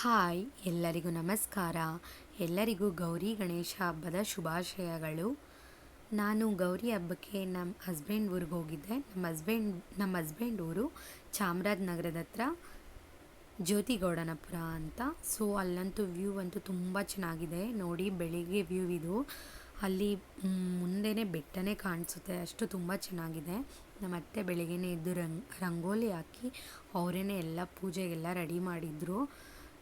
Hi, ಎಲ್ಲರಿಗೂ ನಮಸ್ಕಾರ. ಎಲ್ಲರಿಗೂ ಗೌರಿ ಗಣೇಶ ಹಬ್ಬದ ಶುಭಾಶಯಗಳು. ನಾನು ಗೌರಿ ಹಬ್ಬಕ್ಕೆ ನಮ್ಮ ಹಸ್ಬೆಂಡ್ ಊರಿಗೆ ಹೋಗಿದ್ದೆ. ನಮ್ಮ ಹಸ್ಬೆಂಡ್ ನಮ್ಮ ಹಸ್ಬೆಂಡ್ ಊರು ಚಾಮರಾಜನಗರದ ಹತ್ರ, ಜ್ಯೋತಿಗೌಡನಪುರ ಅಂತ. ಸೊ, ಅಲ್ಲಂತೂ ವ್ಯೂ ಅಂತೂ ತುಂಬ ಚೆನ್ನಾಗಿದೆ. ನೋಡಿ, ಬೆಳಿಗ್ಗೆ ವ್ಯೂ ಇದು. ಅಲ್ಲಿ ಮುಂದೆನೇ ಬೆಟ್ಟನೇ ಕಾಣಿಸುತ್ತೆ. ಅಷ್ಟು ತುಂಬ ಚೆನ್ನಾಗಿದೆ. ನಮ್ಮ ಅತ್ತೆ ಬೆಳಿಗ್ಗೆನೇ ಎದ್ದು ರಂಗ್, ರಂಗೋಲಿ ಹಾಕಿ ಅವರೇ ಎಲ್ಲ ಪೂಜೆಗೆಲ್ಲ ರೆಡಿ ಮಾಡಿದರು.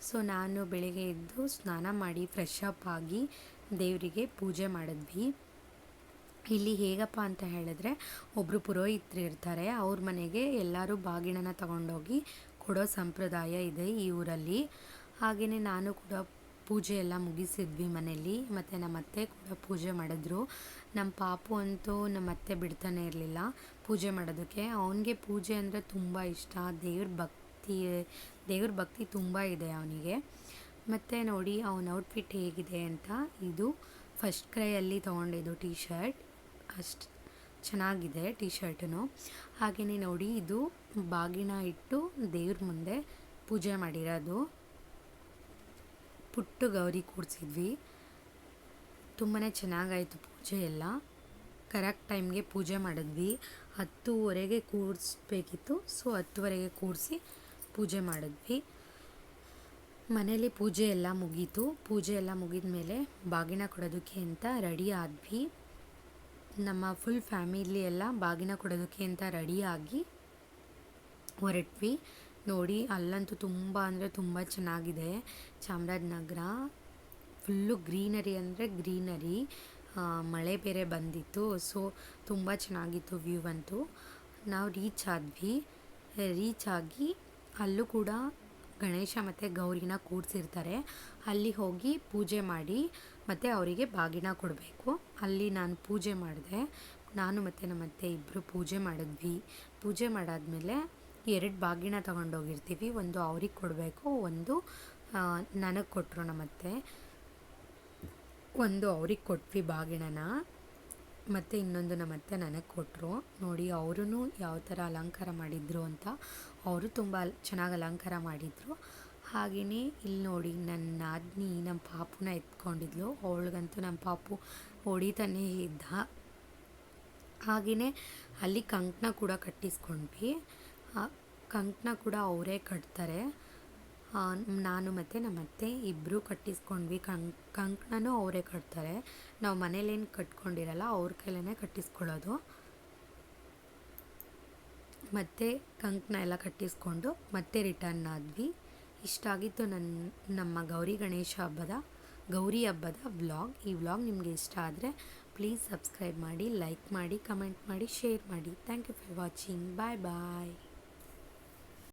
ಸೊ ನಾನು ಬೆಳಿಗ್ಗೆ ಎದ್ದು ಸ್ನಾನ ಮಾಡಿ ಫ್ರೆಶ್ ಅಪ್ ಆಗಿ ದೇವರಿಗೆ ಪೂಜೆ ಮಾಡಿದ್ವಿ. ಇಲ್ಲಿ ಹೇಗಪ್ಪ ಅಂತ ಹೇಳಿದ್ರೆ ಒಬ್ಬರು ಪುರೋಹಿತರು ಇರ್ತಾರೆ. ಅವ್ರ ಮನೆಗೆ ಎಲ್ಲರೂ ಬಾಗಿಣನ ತಗೊಂಡೋಗಿ ಕೊಡೋ ಸಂಪ್ರದಾಯ ಇದೆ ಈ ಊರಲ್ಲಿ. ಹಾಗೆಯೇ ನಾನು ಕೂಡ ಪೂಜೆ ಎಲ್ಲ ಮುಗಿಸಿದ್ವಿ ಮನೇಲಿ ಮತ್ತು ನಮ್ಮ ಅತ್ತೆ ಕೂಡ ಪೂಜೆ ಮಾಡಿದ್ರು. ನಮ್ಮ ಪಾಪು ಅಂತೂ ನಮ್ಮ ಅತ್ತೆ ಬಿಡ್ತಾನೆ ಇರಲಿಲ್ಲ ಪೂಜೆ ಮಾಡೋದಕ್ಕೆ. ಅವನಿಗೆ ಪೂಜೆ ಅಂದರೆ ತುಂಬ ಇಷ್ಟ. ದೇವ್ರ ಭಕ್ತಿ ದೇವ್ರ ಭಕ್ತಿ ತುಂಬ ಇದೆ ಅವನಿಗೆ. ಮತ್ತು ನೋಡಿ ಅವನ ಔಟ್ಫಿಟ್ ಹೇಗಿದೆ ಅಂತ. ಇದು ಫಸ್ಟ್ ಕ್ರೈಯಲ್ಲಿ ತೊಗೊಂಡಿದ್ದು ಟೀ ಶರ್ಟ್ ಅಷ್ಟು ಚೆನ್ನಾಗಿದೆ ಟೀ ಶರ್ಟನು ಹಾಗೆಯೇ ನೋಡಿ ಇದು ಬಾಗಿನ ಇಟ್ಟು ದೇವ್ರ ಮುಂದೆ ಪೂಜೆ ಮಾಡಿರೋದು. ಪುಟ್ಟು ಗೌರಿ ಕೂಡಿಸಿದ್ವಿ. ತುಂಬಾ ಚೆನ್ನಾಗಾಯಿತು ಪೂಜೆ ಎಲ್ಲ. ಕರೆಕ್ಟ್ ಟೈಮ್ಗೆ ಪೂಜೆ ಮಾಡಿದ್ವಿ. ಹತ್ತುವರೆಗೆ ಕೂಡಿಸ್ಬೇಕಿತ್ತು. ಸೊ ಹತ್ತುವರೆಗೆ ಕೂಡಿಸಿ ಪೂಜೆ ಮಾಡಿದ್ವಿ. ಮನೇಲಿ ಪೂಜೆ ಎಲ್ಲ ಮುಗೀತು. ಪೂಜೆ ಎಲ್ಲ ಮುಗಿದ ಮೇಲೆ ಬಾಗಿನ ಕೊಡೋದಕ್ಕೆ ಅಂತ ರೆಡಿ ಆದ್ವಿ. ನಮ್ಮ ಫುಲ್ ಫ್ಯಾಮಿಲಿ ಎಲ್ಲ ಬಾಗಿನ ಕೊಡೋದಕ್ಕೆ ಅಂತ ರೆಡಿಯಾಗಿ ಹೊರಟ್ವಿ. ನೋಡಿ, ಅಲ್ಲಂತೂ ತುಂಬ ಅಂದರೆ ತುಂಬ ಚೆನ್ನಾಗಿದೆ. ಚಾಮರಾಜನಗರ ಫುಲ್ಲು ಗ್ರೀನರಿ ಅಂದರೆ ಗ್ರೀನರಿ ಮಳೆ ಬೇರೆ ಬಂದಿತ್ತು. ಸೊ ತುಂಬ ಚೆನ್ನಾಗಿತ್ತು ವ್ಯೂ ಅಂತೂ. ನಾವು ರೀಚ್ ಆದ್ವಿ. ರೀಚ್ ಆಗಿ ಅಲ್ಲೂ ಕೂಡ ಗಣೇಶ ಮತ್ತು ಗೌರಿನ ಕೂಡಿಸಿರ್ತಾರೆ. ಅಲ್ಲಿ ಹೋಗಿ ಪೂಜೆ ಮಾಡಿ ಮತ್ತು ಅವರಿಗೆ ಬಾಗಿನ ಕೊಡಬೇಕು. ಅಲ್ಲಿ ನಾನು ಪೂಜೆ ಮಾಡಿದೆ. ನಾನು ಮತ್ತು ನಮ್ಮ ಅತ್ತೆ ಇಬ್ಬರು ಪೂಜೆ ಮಾಡಿದ್ವಿ. ಪೂಜೆ ಮಾಡಾದಮೇಲೆ ಎರಡು ಬಾಗಿನ ತಗೊಂಡೋಗಿರ್ತೀವಿ. ಒಂದು ಅವ್ರಿಗೆ ಕೊಡಬೇಕು, ಒಂದು ನನಗೆ ಕೊಟ್ಟರು ನಮ್ಮತ್ತೆ ಒಂದು ಅವ್ರಿಗೆ ಕೊಟ್ವಿ ಬಾಗಿಣನ ಮತ್ತು ಇನ್ನೊಂದು ನಮ್ಮತ್ತೆ ನನಗೆ ಕೊಟ್ಟರು ನೋಡಿ ಅವರೂ ಯಾವ ಥರ ಅಲಂಕಾರ ಮಾಡಿದರು ಅಂತ ಅವರು ತುಂಬ ಚೆನ್ನಾಗಿ ಅಲಂಕಾರ ಮಾಡಿದರು. ಹಾಗೆಯೇ ಇಲ್ಲಿ ನೋಡಿ ನನ್ನ ನಾದಿನಿ ನಮ್ಮ ಪಾಪುನ ಎತ್ಕೊಂಡಿದ್ಲು. ಅವಳಿಗಂತೂ ನಮ್ಮ ಪಾಪು ಹೊಡಿತಾನೇ ಇದ್ದ. ಹಾಗೆಯೇ ಅಲ್ಲಿ ಕಂಕಣ ಕೂಡ ಕಟ್ಟಿಸ್ಕೊಂಡ್ವಿ. ಕಂಕಣ ಕೂಡ ಅವರೇ ಕಟ್ತಾರೆ. ನಾನು ಮತ್ತು ನಮ್ಮ ಅತ್ತೆ ಇಬ್ಬರು ಕಟ್ಟಿಸ್ಕೊಂಡ್ವಿ. ಕಂಕ್, ಕಂಕಣನೂ ಅವರೇ ಕಟ್ತಾರೆ. ನಾವು ಮನೇಲೇನು ಕಟ್ಕೊಂಡಿರಲ್ಲ, ಅವ್ರ ಕೈಲೇ ಕಟ್ಟಿಸ್ಕೊಳ್ಳೋದು. ಮತ್ತು ಕಂಕಣ ಎಲ್ಲ ಕಟ್ಟಿಸ್ಕೊಂಡು ಮತ್ತೆ ರಿಟರ್ನ್ ಆದ್ವಿ. ಇಷ್ಟಾಗಿತ್ತು ನನ್ನ ನಮ್ಮ ಗೌರಿ ಗಣೇಶ ಹಬ್ಬದ, ಗೌರಿ ಹಬ್ಬದ ವ್ಲಾಗ್. ಈ ವ್ಲಾಗ್ ನಿಮಗೆ ಇಷ್ಟ ಆದರೆ ಪ್ಲೀಸ್ ಸಬ್ಸ್ಕ್ರೈಬ್ ಮಾಡಿ, ಲೈಕ್ ಮಾಡಿ, ಕಮೆಂಟ್ ಮಾಡಿ, ಶೇರ್ ಮಾಡಿ. Thank you for watching. Bye bye.